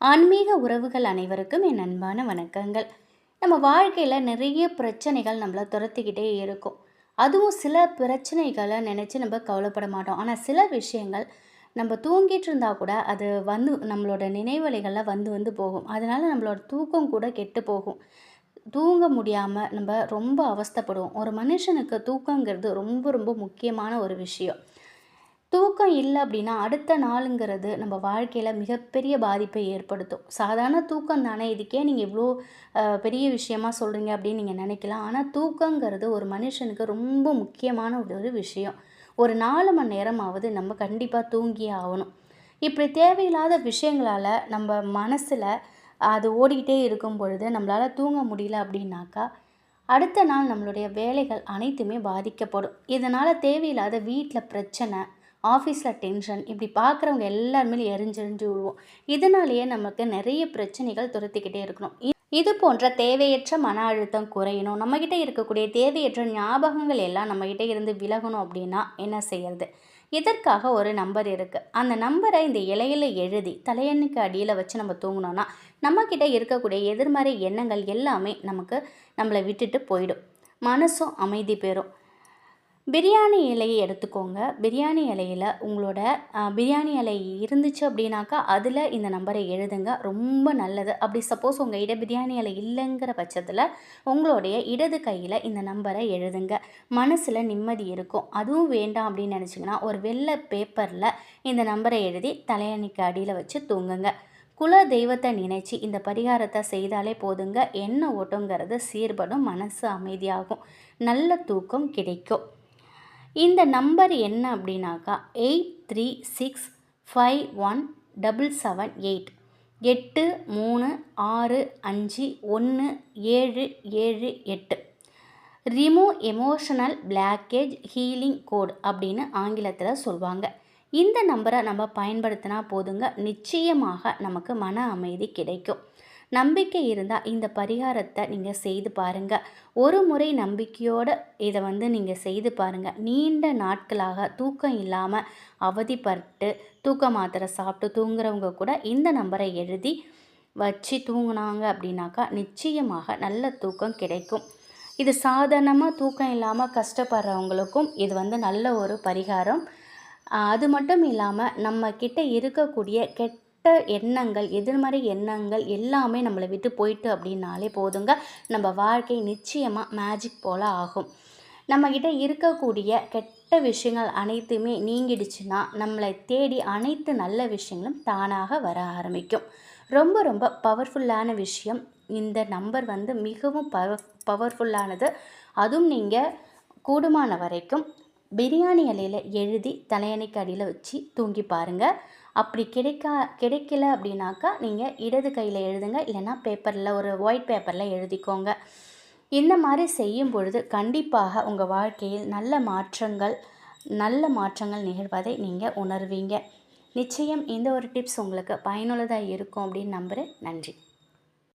ஆன்மீக உறவுகள் அனைவருக்கும் என் அன்பான வணக்கங்கள். நம்ம வாழ்க்கையில் நிறைய பிரச்சனைகள் நம்மளை துரத்திக்கிட்டே இருக்கும். அதுவும் சில பிரச்சனைகளை நினச்சி நம்ம கவலைப்பட மாட்டோம். ஆனால் சில விஷயங்கள் நம்ம தூங்கிட்டு இருந்தால் கூட அது வந்து நம்மளோட நினைவலைகளில் வந்து வந்து போகும். அதனால் நம்மளோட தூக்கம் கூட கெட்டு போகும். தூங்க முடியாமல் நம்ம ரொம்ப அவஸ்தைப்படுவோம். ஒரு மனுஷனுக்கு தூக்கங்கிறது ரொம்ப ரொம்ப முக்கியமான ஒரு விஷயம். தூக்கம் இல்லை அப்படின்னா அடுத்த நாளுங்கிறது நம்ம வாழ்க்கையில் மிகப்பெரிய பாதிப்பை ஏற்படுத்தும். சாதாரண தூக்கம் தானே இதுக்கே நீங்கள் இவ்வளோ பெரிய விஷயமா சொல்கிறீங்க அப்படின்னு நீங்கள் நினைக்கலாம். ஆனால் தூக்கங்கிறது ஒரு மனுஷனுக்கு ரொம்ப முக்கியமான ஒரு ஒரு விஷயம். ஒரு நாலு மணி நேரமாவது நம்ம கண்டிப்பாக தூங்கியே ஆகணும். இப்படி தேவையில்லாத விஷயங்களால் நம்ம மனசில் அது ஓடிக்கிட்டே இருக்கும் பொழுது நம்மளால் தூங்க முடியல அப்படின்னாக்கா அடுத்த நாள் நம்மளுடைய வேலைகள் அனைத்துமே பாதிக்கப்படும். இதனால் தேவையில்லாத வீட்டில் பிரச்சனை ஆஃபீஸில் டென்ஷன் இப்படி பார்க்குறவங்க எல்லாருமே எரிஞ்செறிஞ்சு விழுவோம். இதனாலேயே நமக்கு நிறைய பிரச்சனைகள் துரத்திக்கிட்டே இருக்கணும். இது போன்ற தேவையற்ற மன அழுத்தம் குறையணும். நம்மக்கிட்ட இருக்கக்கூடிய தேவையற்ற ஞாபகங்கள் எல்லாம் நம்மக்கிட்ட இருந்து விலகணும் அப்படின்னா என்ன செய்யறது? இதற்காக ஒரு நம்பர் இருக்குது அந்த நம்பரை இந்த இலையில எழுதி தலையண்ணுக்கு அடியில் வச்சு நம்ம தூங்கினோன்னா நம்மக்கிட்ட இருக்கக்கூடிய எதிர்மறை எண்ணங்கள் எல்லாமே நமக்கு நம்மளை விட்டுட்டு போயிடும். மனசும் அமைதி பெறும். பிரியாணி இலையை எடுத்துக்கோங்க. பிரியாணி இலையில் உங்களோட பிரியாணி இலை இருந்துச்சு அப்படின்னாக்கா அதில் இந்த நம்பரை எழுதுங்க. ரொம்ப நல்லது. அப்படி சப்போஸ் உங்கள் இட பிரியாணி இலை இல்லைங்கிற பட்சத்தில் உங்களுடைய இடது கையில் இந்த நம்பரை எழுதுங்க. மனசில் நிம்மதி இருக்கும். அதுவும் வேண்டாம் அப்படின்னு நினச்சிங்கன்னா ஒரு வெள்ளை பேப்பரில் இந்த நம்பரை எழுதி தலையணிக்கு அடியில் வச்சு தூங்குங்க. குல தெய்வத்தை நினைச்சு இந்த பரிகாரத்தை செய்தாலே போதுங்க. என்ன ஓட்டங்கிறது சீர்படும் மனசு அமைதியாகும். நல்ல தூக்கம் கிடைக்கும். இந்த நம்பர் என்ன அப்படின்னாக்கா eight three six five one double seven eight. எட்டு மூணு ஆறு அஞ்சு ஒன்று ஏழு ஏழு எட்டு. Remove emotional blockage healing code அப்படின்னு ஆங்கிலத்தில் சொல்லுவாங்க இந்த நம்பரை நம்ம பயன்படுத்தினா போதுங்க. நிச்சயமாக நமக்கு மன அமைதி கிடைக்கும். நம்பிக்கை இருந்தால் இந்த பரிகாரத்தை நீங்கள் செய்து பாருங்கள் ஒரு முறை நம்பிக்கையோடு இதை வந்து நீங்கள் செய்து பாருங்கள் நீண்ட நாட்களாக தூக்கம் இல்லாமல் அவதிப்பட்டு தூக்க மாத்திரை சாப்பிட்டு தூங்குறவங்க கூட இந்த நம்பரை எழுதி வச்சு தூங்கினாங்க அப்படின்னாக்கா நிச்சயமாக நல்ல தூக்கம் கிடைக்கும். இது சாதாரணமாக தூக்கம் இல்லாமல் கஷ்டப்படுறவங்களுக்கும் இது வந்து நல்ல ஒரு பரிகாரம். அது மட்டும் இல்லாமல் நம்மக்கிட்ட இருக்கக்கூடிய கெட் கெட்ட எண்ணங்கள் எதிர்மறை எண்ணங்கள் எல்லாமே நம்மளை விட்டு போயிட்டு அப்படின்னாலே போதுங்க. நம்ம வாழ்க்கை நிச்சயமாக மேஜிக் போல் ஆகும். நம்மக்கிட்ட இருக்கக்கூடிய கெட்ட விஷயங்கள் அனைத்துமே நீங்கிடுச்சுன்னா நம்மளை தேடி அனைத்து நல்ல விஷயங்களும் தானாக வர ஆரம்பிக்கும். ரொம்ப ரொம்ப பவர்ஃபுல்லான விஷயம். இந்த நம்பர் வந்து மிகவும் பவர் பவர்ஃபுல்லானது அதுவும் நீங்கள் கூடுமான வரைக்கும் பிரியாணி இலையில் எழுதி தலையணைக்கு அடியில் வச்சு தூங்கி பாருங்கள் அப்படி கிடைக்கா கிடைக்கல அப்படின்னாக்கா நீங்கள் இடது கையில் எழுதுங்க இல்லைன்னா பேப்பரில் ஒரு ஒயிட் பேப்பரில் எழுதிக்கோங்க. இந்த மாதிரி செய்யும் பொழுது கண்டிப்பாக உங்கள் வாழ்க்கையில் நல்ல மாற்றங்கள் நல்ல மாற்றங்கள் நிகழ்வதை நீங்கள் உணர்வீங்க. நிச்சயம் இந்த ஒரு டிப்ஸ் உங்களுக்கு பயனுள்ளதாக இருக்கும் அப்படின்னு நம்புகிறேன் நன்றி.